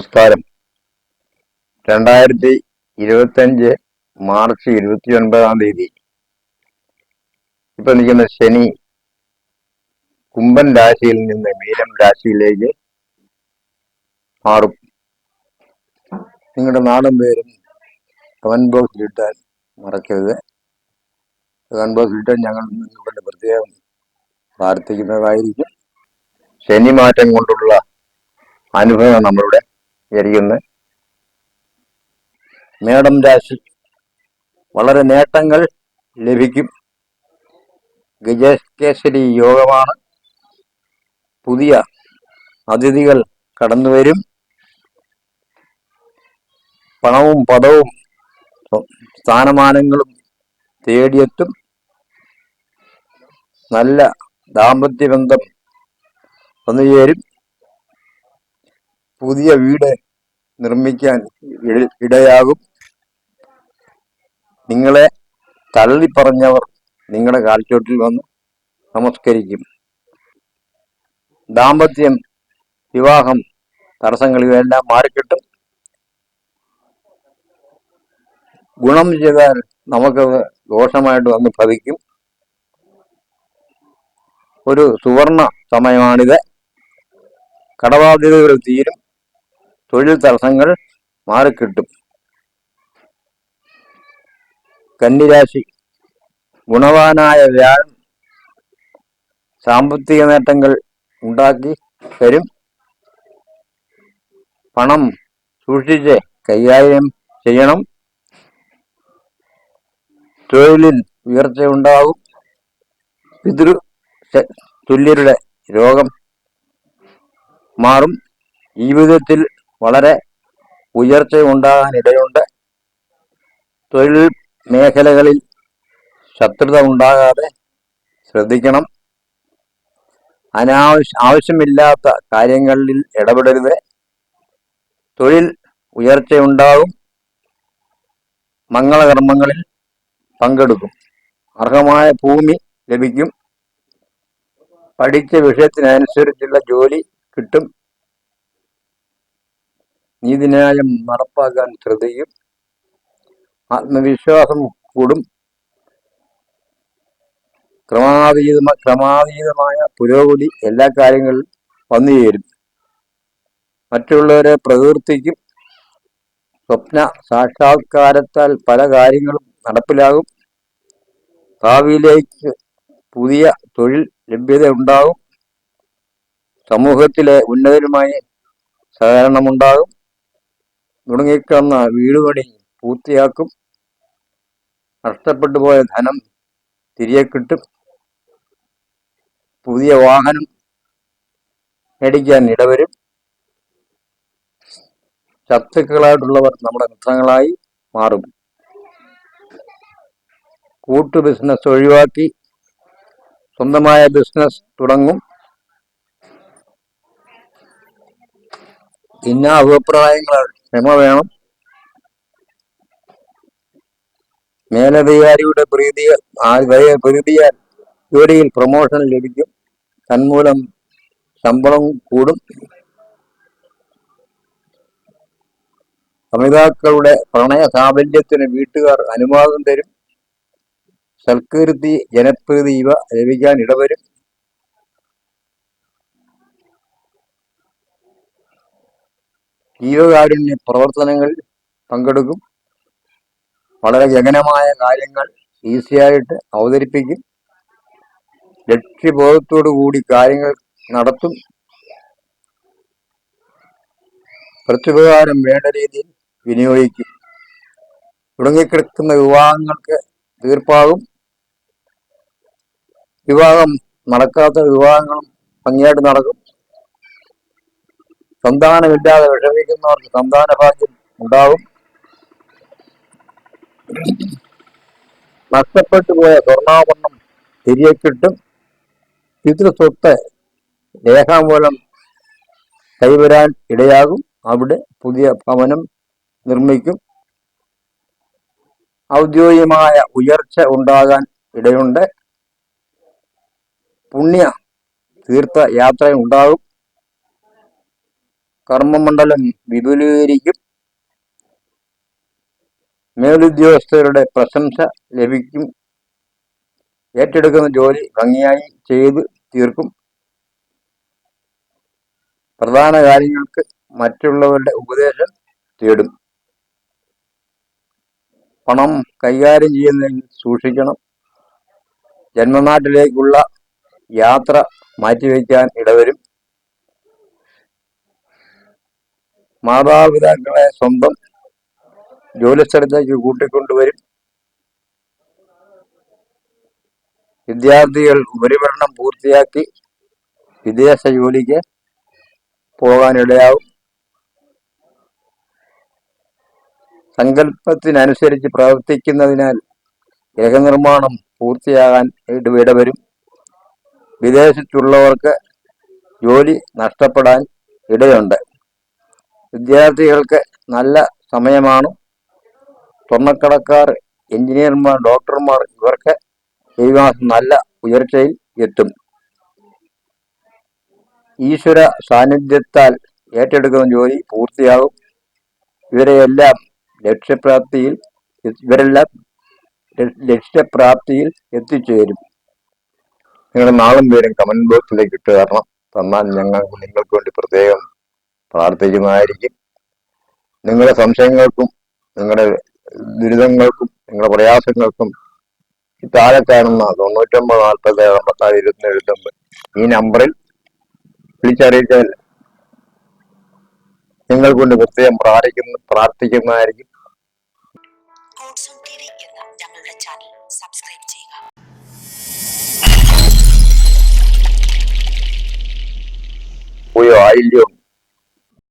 നമസ്കാരം. രണ്ടായിരത്തി ഇരുപത്തഞ്ച് മാർച്ച് ഇരുപത്തി ഒൻപതാം തീയതി. ഇപ്പൊ നിൽക്കുന്ന ശനി കുംഭൻ രാശിയിൽ നിന്ന് മീനം രാശിയിലേക്ക് മാറും. നിങ്ങളുടെ നാടും പേരും കമന്റ് ബോക്സിൽ ഇട്ടാൽ മറക്കരുത്. കമന്റ് ബോക്സിൽ ഇട്ടാൽ ഞങ്ങൾ നിങ്ങളുടെ പ്രത്യേകം പ്രാർത്ഥിക്കുന്നതായിരിക്കും. ശനി മാറ്റം കൊണ്ടുള്ള അനുഭവം നമ്മളുടെ വിചാരിക്കുന്നത് മേടം രാശി വളരെ നേട്ടങ്ങൾ ലഭിക്കും. ഗജകേശരി യോഗമാണ്. പുതിയ അതിഥികൾ കടന്നു വരും. പണവും പദവും സ്ഥാനമാനങ്ങളും തേടിയെത്തും. നല്ല ദാമ്പത്യ ബന്ധം വന്നു പുതിയ വീട് നിർമ്മിക്കാൻ ഇടയാകും. നിങ്ങളെ തള്ളിപ്പറഞ്ഞവർ നിങ്ങളുടെ കാൽച്ചോട്ടിൽ വന്ന് നമസ്കരിക്കും. ദാമ്പത്യം വിവാഹം തടസ്സങ്ങളിലെല്ലാം മാറിക്കിട്ടും. ഗുണം ചെയ്താൽ നമുക്കത് ദോഷമായിട്ട് വന്ന് ഭവിക്കും. ഒരു സുവർണ സമയമാണിത്. കടബാധ്യതകൾ തീരും. തൊഴിൽ തടസ്സങ്ങൾ മാറിക്കിട്ടും. കന്നിരാശി ഗുണവാനായ വ്യാഴം സാമ്പത്തിക നേട്ടങ്ങൾ ഉണ്ടാക്കി തരും. പണം സൂക്ഷിച്ച് കൈകാര്യം ചെയ്യണം. തൊഴിലിൽ ഉയർച്ച ഉണ്ടാകും. പിതൃ തുല്യരുടെ രോഗം മാറും. ജീവിതത്തിൽ വളരെ ഉയർച്ച ഉണ്ടാകാനിടയുണ്ട് തൊഴിൽ മേഖലകളിൽ ശത്രുത ഉണ്ടാകാതെ ശ്രദ്ധിക്കണം. അനാവശ്യ ആവശ്യമില്ലാത്ത കാര്യങ്ങളിൽ ഇടപെടരുത്. തൊഴിൽ ഉയർച്ചയുണ്ടാകും. മംഗളകർമ്മങ്ങളിൽ പങ്കെടുക്കും. അർഹമായ ഭൂമി ലഭിക്കും. പഠിച്ച വിഷയത്തിനനുസരിച്ചുള്ള ജോലി കിട്ടും. നീതിന്യായം നടപ്പാക്കാൻ ശ്രദ്ധിക്കും. ആത്മവിശ്വാസം കൂടും. ക്രമാതീതമ ക്രമാതീതമായ പുരോഗതി എല്ലാ കാര്യങ്ങളിലും വന്നു ചേരും. മറ്റുള്ളവരെ പ്രകീർത്തിക്കും. സ്വപ്ന സാക്ഷാത്കാരത്താൽ പല കാര്യങ്ങളും നടപ്പിലാകും. ഭാവിയിലേക്ക് പുതിയ തൊഴിൽ ലഭ്യത ഉണ്ടാകും. സമൂഹത്തിലെ ഉന്നതരുമായി സഹകരണമുണ്ടാകും. മുടങ്ങിക്കിടന്ന വീടുപണി പൂർത്തിയാക്കും. നഷ്ടപ്പെട്ടു പോയ ധനം തിരികെ കിട്ടും. പുതിയ വാഹനം മേടിക്കാൻ ഇടവരും. ശത്രുക്കളായിട്ടുള്ളവർ നമ്മുടെ മിത്രങ്ങളായി മാറും. കൂട്ടു ബിസിനസ് ഒഴിവാക്കി സ്വന്തമായ ബിസിനസ് തുടങ്ങും. ഇന്ന അഭിപ്രായങ്ങൾ ക്ഷമ വേണം. മേലധികാരിയുടെ പ്രീതി പ്രീതിയാൽ ജോലിയിൽ പ്രൊമോഷൻ ലഭിക്കും. തന്മൂലം ശമ്പളം കൂടും. സമിതാക്കളുടെ പ്രണയ സാഫല്യത്തിന് വീട്ടുകാർ അനുവാദം തരും. സൽകീർത്തി ജനപ്രീതി ഇവ ലഭിക്കാൻ ഇടവരും. ജീവകാരുണ്യ പ്രവർത്തനങ്ങളിൽ പങ്കെടുക്കും. വളരെ ഗഗനമായ കാര്യങ്ങൾ ഈസിയായിട്ട് അവതരിപ്പിക്കും. ലക്ഷ്യബോധത്തോടു കൂടി കാര്യങ്ങൾ നടത്തും. പ്രത്യുപകാരം വേണ്ട രീതിയിൽ വിനിയോഗിക്കും. തുടങ്ങിക്കിടക്കുന്ന വിവാഹങ്ങൾക്ക് തീർപ്പാകും. വിവാഹം നടക്കാത്ത വിവാഹങ്ങളും ഭംഗിയായിട്ട് നടക്കും. സന്താനമില്ലാതെ വിഷമിക്കുന്നവർക്ക് സന്താന ഭാഗ്യം ഉണ്ടാവും. നഷ്ടപ്പെട്ടു പോയ സ്വർണാഭരണം തിരികെ കിട്ടും പിതൃസ്വത്ത് രേഖാമൂലം കൈവരാൻ ഇടയാകും. അവിടെ പുതിയ ഭവനം നിർമ്മിക്കും. ഔദ്യോഗികമായ ഉയർച്ച ഉണ്ടാകാൻ ഇടയുണ്ട്. പുണ്യ തീർത്ഥ യാത്ര ഉണ്ടാകും. കർമ്മമണ്ഡലം വിപുലീകരിക്കും. മേലുദ്യോഗസ്ഥരുടെ പ്രശംസ ലഭിക്കും. ഏറ്റെടുക്കുന്ന ജോലി ഭംഗിയായി ചെയ്ത് തീർക്കും. പ്രധാന കാര്യങ്ങൾക്ക് മറ്റുള്ളവരുടെ ഉപദേശം തേടും. പണം കൈകാര്യം ചെയ്യുന്നതിൽ സൂക്ഷിക്കണം. ജന്മനാട്ടിലേക്കുള്ള യാത്ര മാറ്റിവെക്കാൻ ഇടവരും. മാതാപിതാക്കളെ സ്വന്തം ജോലിസ്ഥലത്തേക്ക് കൂട്ടിക്കൊണ്ടുവരും. വിദ്യാർത്ഥികൾ ഉപരിപഠനം പൂർത്തിയാക്കി വിദേശ ജോലിക്ക് പോകാനിടയാവും. സങ്കല്പത്തിനനുസരിച്ച് പ്രവർത്തിക്കുന്നതിനാൽ ഗൃഹനിർമ്മാണം പൂർത്തിയാകാൻ ഇട- ഇടവരും. വിദേശത്തുള്ളവർക്ക് ജോലി നഷ്ടപ്പെടാൻ ഇടയുണ്ട്. വിദ്യാർത്ഥികൾക്ക് നല്ല സമയമാണ്. സ്വർണക്കടക്കാർ എഞ്ചിനീയർമാർ ഡോക്ടർമാർ ഇവർക്ക് ഈ മാസം നല്ല ഉയർച്ചയിൽ എത്തും. ഈശ്വര സാന്നിധ്യത്താൽ ഏറ്റെടുക്കുന്ന ജോലി പൂർത്തിയാകും. ഇവരെയെല്ലാം ലക്ഷ്യപ്രാപ്തിയിൽ ഇവരെല്ലാം ലക്ഷ്യപ്രാപ്തിയിൽ എത്തിച്ചേരും. നിങ്ങളുടെ നാളും പേരും കമന്റ് ബോക്സിലേക്ക് ഇട്ട് തരണം. തന്നാൽ ഞങ്ങൾ നിങ്ങൾക്ക് വേണ്ടി പ്രത്യേകം പ്രാർത്ഥിക്കുന്നതായിരിക്കും. നിങ്ങളുടെ സംശയങ്ങൾക്കും നിങ്ങളുടെ ദുരിതങ്ങൾക്കും നിങ്ങളുടെ പ്രയാസങ്ങൾക്കും ഈ താഴെ കാണുന്ന തൊണ്ണൂറ്റൊമ്പത് നാൽപ്പത് അമ്പത്താറ് ഇരുപത്തി എഴുപത്തൊമ്പത് ഈ നമ്പറിൽ വിളിച്ചറിയിച്ചാൽ നിങ്ങൾ കൊണ്ട് പ്രത്യേകം പ്രാർത്ഥിക്കുന്ന പ്രാർത്ഥിക്കുന്നതായിരിക്കും. സബ്സ്ക്രൈബ് ചെയ്യുക. പോയോ ആയില്ലയോ